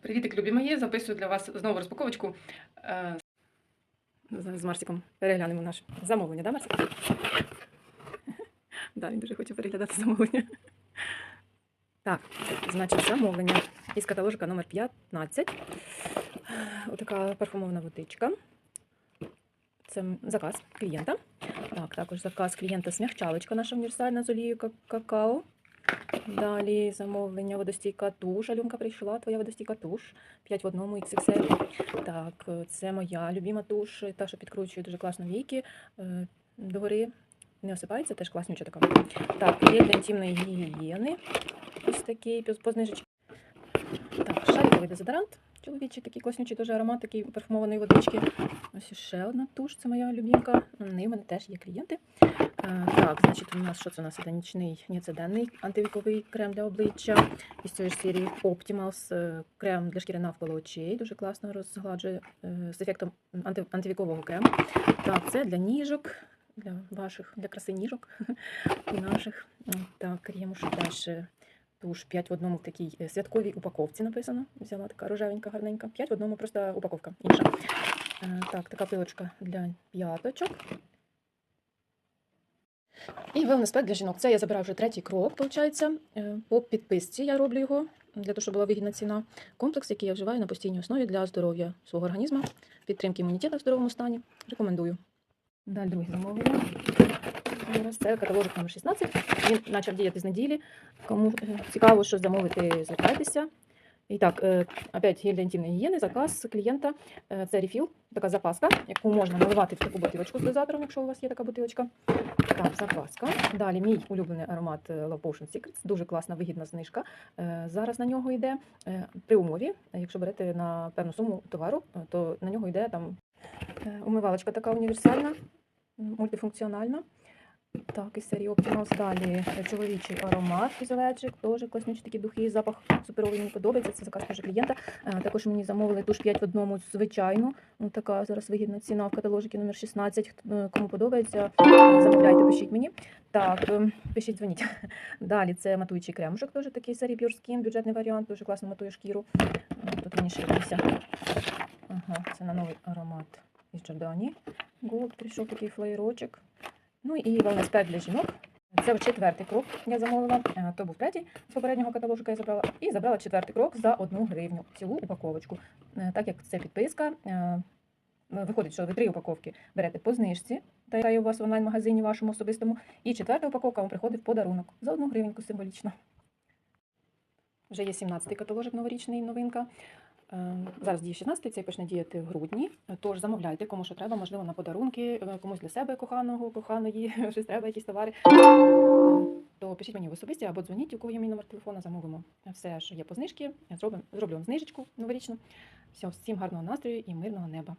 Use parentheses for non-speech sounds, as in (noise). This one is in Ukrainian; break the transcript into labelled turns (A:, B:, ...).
A: Привітик, любі мої! Записую для вас знову розпаковочку. Е, з Марсиком переглянемо наше замовлення, да, Марсик? (laughs) Да, він дуже хоче переглядати замовлення. Так, значить, замовлення із каталожика номер 15. Отака парфумована водичка. Це заказ клієнта. Так, також заказ клієнта смягчалочка наша універсальна з олією какао. Далі замовлення водостійка туш. Альонка прийшла, твоя водостійка туш. 5 в одному XXL. Так, це моя любима туш, та, що підкручує дуже класно віки. е, Догори не осипається, теж класнюча така. Так, є для інтимної гігієни. Ось такий познижечки. Так, шариковий дезодорант. Чоловічий такий класнючий дуже аромат, такий парфумованої водички. Ось ще одна туш, це моя любімка. В мене теж є клієнти. Е, Так, значить, у нас що це у нас іде нічний, ні, це денний антивіковий крем для обличчя. Із цієї ж серії Optimals е, крем для шкіри навколо очей. Дуже класно розгладжує е, з ефектом анти, антивікового крему. Так, це для ніжок, для ваших, для краси ніжок і (laughs) наших. Так, є ще теж туш 5 в одному в такій святковій упаковці написано. Взяла така рожевенька, гарненька. 5 в одному, просто упаковка інша. Так, така пилочка для п'яточок. І wellness пек для жінок. Це я забираю вже третій крок, виходить. По підписці я роблю його для того, щоб була вигідна ціна. Комплекс, який я вживаю на постійній основі для здоров'я свого організму, підтримки імунітету в здоровому стані. Рекомендую. Далі друге замовлення. Це каталожик номер 16. Він почав діяти з неділі. Кому е, цікаво, що замовити, звертайтеся. І так, е, опять гель для інтимної гігієни, заказ клієнта. Е, Це рефіл, така запаска, яку можна наливати в таку бутилочку з дозатором, якщо у вас є така бутилочка. Так, запаска. Далі мій улюблений аромат е, Love Potion Secrets. Дуже класна, вигідна знижка. Е, Зараз на нього йде е, при умові, якщо берете на певну суму товару, то на нього йде там умивалочка така універсальна, мультифункціональна. Так, із серії Optimals. Далі чоловічий аромат фізеледжик, теж класнючі такі духи, запах суперовий мені подобається. Це заказ теж клієнта. Е, Також мені замовили туш 5 в одному звичайну. Ну, така зараз вигідна ціна в каталожикі номер 16. Е, Кому подобається, замовляйте, пишіть мені. Так, е, пишіть, дзвоніть. (laughs) Далі це матуючий кремушок, теж такий серії Pure Skin, бюджетний варіант, дуже класно матує шкіру. Тут раніше якийсь. Ага, це на новий аромат із Джордані. Голд прийшов такий флеєрочок. Ну і wellness пек для жінок. Це четвертий крок я замовила. Е, То був третій з попереднього каталожика я забрала. І забрала четвертий крок за одну гривню. Цілу упаковочку. Е, Так як це підписка, е, виходить, що ви три упаковки берете по знижці, та яка є у вас в онлайн-магазині вашому особистому. І четверта упаковка вам приходить в подарунок за одну гривеньку символічно. Вже є 17-й каталожик новорічний новинка. Е, Зараз діє 16, цей почне діяти в грудні. Тож замовляйте, кому що треба, можливо, на подарунки, е, комусь для себе коханого, коханої, (laughs) щось треба, якісь товари. Е, То пишіть мені в особисті або дзвоніть, у кого є мій номер телефона, замовимо все, що є по знижки. Зроблю, зроблю вам знижечку новорічну. Все, всім гарного настрою і мирного неба.